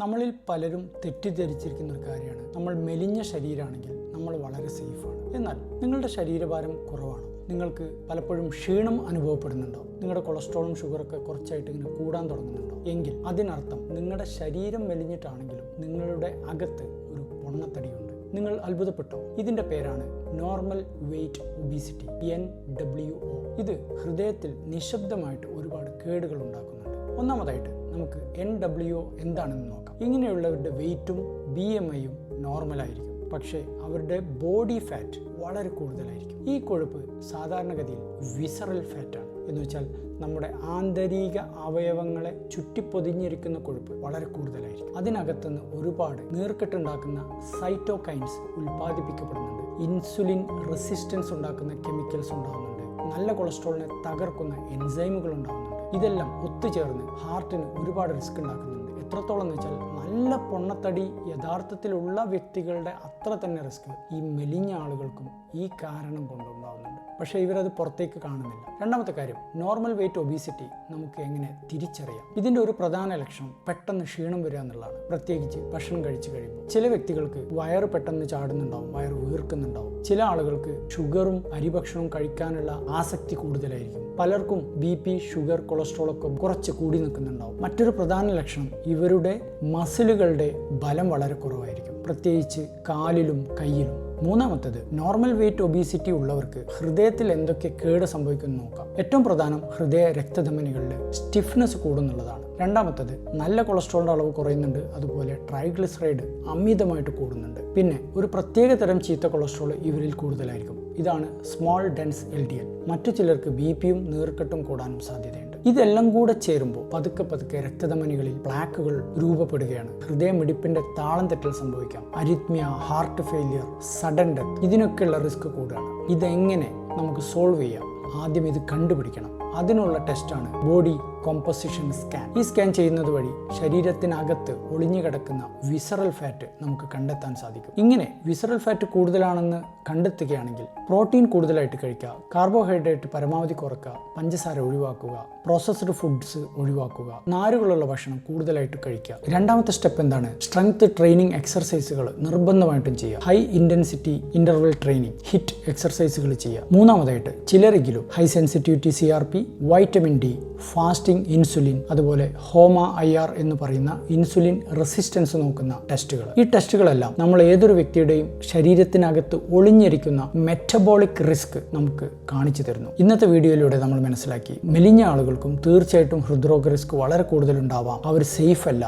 നമ്മളിൽ പലരും തെറ്റിദ്ധരിച്ചിരിക്കുന്ന ഒരു കാര്യമാണ്. നമ്മൾ മെലിഞ്ഞ ശരീരമാണെങ്കിൽ നമ്മൾ വളരെ സേഫാണ് എന്നാൽ നിങ്ങളുടെ ശരീരഭാരം കുറവാണ്. നിങ്ങൾക്ക് പലപ്പോഴും ക്ഷീണം അനുഭവപ്പെടുന്നുണ്ടോ? നിങ്ങളുടെ കൊളസ്ട്രോളും ഷുഗറൊക്കെ കുറച്ചായിട്ട് ഇങ്ങനെ കൂടാൻ തുടങ്ങുന്നുണ്ടോ? എങ്കിൽ അതിനർത്ഥം നിങ്ങളുടെ ശരീരം മെലിഞ്ഞിട്ടാണെങ്കിലും നിങ്ങളുടെ അകത്ത് ഒരു പൊണ്ണത്തടിയുണ്ട്. നിങ്ങൾ അത്ഭുതപ്പെട്ടോ? ഇതിന്റെ പേരാണ് normal weight obesity N W O ഇത് ഹൃദയത്തിൽ നിശബ്ദമായിട്ട് ഒരുപാട് കേടുകൾ ഉണ്ടാക്കുന്നുണ്ട്. ഒന്നാമതായിട്ട് നമുക്ക് എൻ ഡബ്ല്യു എന്താണെന്ന് നോക്കാം. ഇങ്ങനെയുള്ളവരുടെ വെയിറ്റും ബി എം ഐയും നോർമലായിരിക്കും പക്ഷേ അവരുടെ ബോഡി ഫാറ്റ് വളരെ കൂടുതലായിരിക്കും. ഈ കൊഴുപ്പ് സാധാരണഗതിയിൽ വിസറൽ ഫാറ്റാണ് എന്ന് വെച്ചാൽ നമ്മുടെ ആന്തരിക അവയവങ്ങളെ ചുറ്റിപ്പൊതിഞ്ഞിരിക്കുന്ന കൊഴുപ്പ് വളരെ കൂടുതലായിരിക്കും. അതിനകത്തുനിന്ന് ഒരുപാട് നീർക്കെട്ടുണ്ടാക്കുന്ന സൈറ്റോകൈൻസ് ഉൽപ്പാദിപ്പിക്കപ്പെടുന്നുണ്ട്. ഇൻസുലിൻ റെസിസ്റ്റൻസ് ഉണ്ടാക്കുന്ന കെമിക്കൽസ് ഉണ്ടാകുന്നുണ്ട് നല്ല കൊളസ്ട്രോളിനെ തകർക്കുന്ന എൻസൈമുകൾ ഉണ്ടാകുന്നുണ്ട്. ഇതെല്ലാം ഒത്തുചേർന്ന് ഹാർട്ടിന് ഒരുപാട് റിസ്ക് ഉണ്ടാക്കുന്നുണ്ട്. എത്രത്തോളം എന്ന് വെച്ചാൽ നല്ല പൊണ്ണത്തടി യഥാർത്ഥത്തിലുള്ള വ്യക്തികളുടെ അത്ര തന്നെ റിസ്ക് ഈ മെലിഞ്ഞ ആളുകൾക്കും ഈ കാരണം കൊണ്ടുണ്ടാകുന്നുണ്ട് പക്ഷേ ഇവരത് പുറത്തേക്ക് കാണുന്നില്ല. രണ്ടാമത്തെ കാര്യം നോർമൽ വെയിറ്റ് ഒബീസിറ്റി നമുക്ക് എങ്ങനെ തിരിച്ചറിയാം? ഇതിന്റെ ഒരു പ്രധാന ലക്ഷണം പെട്ടെന്ന് ക്ഷീണം വരിക എന്നുള്ളതാണ്. പ്രത്യേകിച്ച് ഭക്ഷണം കഴിച്ചു കഴിയുമ്പോൾ. ചില വ്യക്തികൾക്ക് വയറ് പെട്ടെന്ന് ചാടുന്നുണ്ടാവും വയറ് വീർക്കുന്നുണ്ടാവും. ചില ആളുകൾക്ക് ഷുഗറും അരിഭക്ഷണവും കഴിക്കാനുള്ള ആസക്തി കൂടുതലായിരിക്കും. പലർക്കും ബി പി ഷുഗർ കൊളസ്ട്രോൾ ഒക്കെ കുറച്ച് കൂടി നിൽക്കുന്നുണ്ടാവും. മറ്റൊരു പ്രധാന ലക്ഷണം ഇവരുടെ മസിലുകളുടെ ബലം വളരെ കുറവായിരിക്കും. പ്രത്യേകിച്ച് കാലിലും കയ്യിലും. മൂന്നാമത്തത് നോർമൽ വെയിറ്റ് ഒബീസിറ്റി ഉള്ളവർക്ക് ഹൃദയത്തിൽ എന്തൊക്കെ കേട് സംഭവിക്കുന്നു നോക്കാം. ഏറ്റവും പ്രധാനം ഹൃദയ രക്തധമനികളിൽ സ്റ്റിഫ്നെസ് കൂടുന്നുള്ളതാണ്. രണ്ടാമത്തത് നല്ല കൊളസ്ട്രോളിന്റെ അളവ് കുറയുന്നുണ്ട് അതുപോലെ ട്രൈഗ്ലിസറൈഡ് അമിതമായിട്ട് കൂടുന്നുണ്ട്. പിന്നെ ഒരു പ്രത്യേക തരം ചീത്ത കൊളസ്ട്രോൾ ഇവരിൽ കൂടുതലായിരിക്കും. ഇതാണ് സ്മോൾ ഡെൻസ് എൽ മറ്റു ചിലർക്ക് ബി പിയും നീർക്കെട്ടും കൂടാനും സാധ്യതയുണ്ട്. ഇതെല്ലാം കൂടെ ചേരുമ്പോൾ പതുക്കെ പതുക്കെ രക്തധമനികളിൽ പ്ലാക്കുകൾ രൂപപ്പെടുകയാണ്. ഹൃദയമിടിപ്പിന്റെ താളം തെറ്റൽ സംഭവിക്കാം. Arrhythmia heart failure sudden death ഇതിനൊക്കെയുള്ള risk കൂടുകയാണ്. ഇതെങ്ങനെ നമുക്ക് സോൾവ് ചെയ്യാം? ആദ്യം ഇത് കണ്ടുപിടിക്കണം. അതിനുള്ള ടെസ്റ്റാണ് ബോഡി കോമ്പസിഷൻ സ്കാൻ. ഈ സ്കാൻ ചെയ്യുന്നത് വഴി ശരീരത്തിനകത്ത് ഒളിഞ്ഞു കിടക്കുന്ന വിസറൽ ഫാറ്റ് നമുക്ക് കണ്ടെത്താൻ സാധിക്കും. ഇങ്ങനെ വിസറൽ ഫാറ്റ് കൂടുതലാണെന്ന് കണ്ടെത്തുകയാണെങ്കിൽ പ്രോട്ടീൻ കൂടുതലായിട്ട് കഴിക്കുക കാർബോഹൈഡ്രേറ്റ് പരമാവധി കുറക്കുക പഞ്ചസാര ഒഴിവാക്കുക പ്രോസസ്ഡ് ഫുഡ്സ് ഒഴിവാക്കുക നാരുകളുള്ള ഭക്ഷണം കൂടുതലായിട്ട് കഴിക്കുക. രണ്ടാമത്തെ സ്റ്റെപ്പ് എന്താണ്? സ്ട്രെങ്ത് ട്രെയിനിങ് എക്സർസൈസുകൾ നിർബന്ധമായിട്ടും ചെയ്യുക. High intensity interval training HIIT എക്സർസൈസുകൾ ചെയ്യുക. മൂന്നാമതായിട്ട് ചിലരെങ്കിലും high sensitivity C R P vitamin D fasting insulin അതുപോലെ ഹോമ ഐ ആർ എന്ന് പറയുന്ന ഇൻസുലിൻ റെസിസ്റ്റൻസ് നോക്കുന്ന ടെസ്റ്റുകൾ ഈ ടെസ്റ്റുകളെല്ലാം നമ്മൾ ഏതൊരു വ്യക്തിയുടെയും ശരീരത്തിനകത്ത് ഒളിഞ്ഞിരിക്കുന്ന മെറ്റബോളിക് റിസ്ക് നമുക്ക് കാണിച്ചു തരുന്നു. ഇന്നത്തെ വീഡിയോയിലൂടെ നമ്മൾ മനസ്സിലാക്കി മെലിഞ്ഞ ആളുകൾക്കും തീർച്ചയായിട്ടും ഹൃദ്രോഗ റിസ്ക് വളരെ കൂടുതലുണ്ടാവാം അവർ സേഫ് അല്ല.